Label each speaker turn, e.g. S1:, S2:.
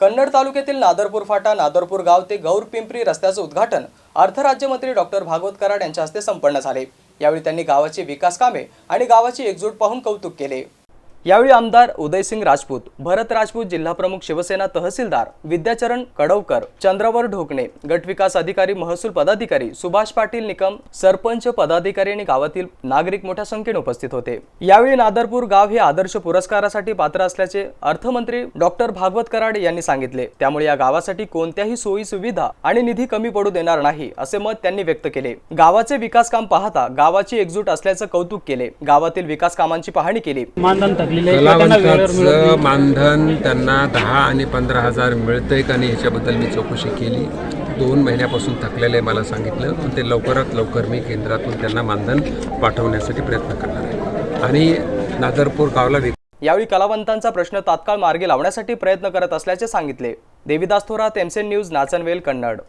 S1: कन्नड तालुक्यातील नादरपूर फाटा नादरपूर गाव ते गौर पिंपरी रस्त्याचं उद्घाटन अर्थ राज्यमंत्री डॉक्टर भागवत कराड यांच्या हस्ते संपन्न झाले. यावेळी त्यांनी गावाची विकास कामे आणि गावाची एकजूट पाहून कौतुक केले. यावेळी आमदार उदयसिंग राजपूत भरत राजपूत जिल्हाप्रमुख शिवसेना तहसीलदार विद्याचरण कडवकर चंद्रवर ढोकणे गटविकास अधिकारी महसूल पदाधिकारी सुभाष पाटील निकम सरपंच पदाधिकारी आणि गावातील नागरिक मोठ्या संख्येने उपस्थित होते. यावेळी नादरपूर गाव हे आदर्श पुरस्कारासाठी पात्र असल्याचे अर्थमंत्री डॉक्टर भागवत कराड यांनी सांगितले. त्यामुळे या गावासाठी कोणत्याही सोयी सुविधा आणि निधी कमी पडू देणार नाही असे मत त्यांनी व्यक्त केले. गावाचे विकास काम पाहता गावाची एकजूट असल्याचं कौतुक केले. गावातील विकास कामांची पाहणी केली.
S2: मानधन आहे किंवा त्यांना वेळेवर मिळत नाही.
S3: कलावंताचं मानधन त्यांना दहा आणि पंधरा हजार मिळतंय का नाही ह्याच्याबद्दल मी चौकशी केली. दोन महिन्यापासून थकलेले मला सांगितलं. पण ते लवकरात लवकर मी केंद्रातून त्यांना मानधन पाठवण्यासाठी प्रयत्न करणार आहे. आणि नादरपूर गावला विक
S1: यावेळी कलावंतांचा प्रश्न तात्काळ मार्गी लावण्यासाठी प्रयत्न करत असल्याचे सांगितले. देविदास थोरात एमसेन न्यूज नाचनवेल कन्नड.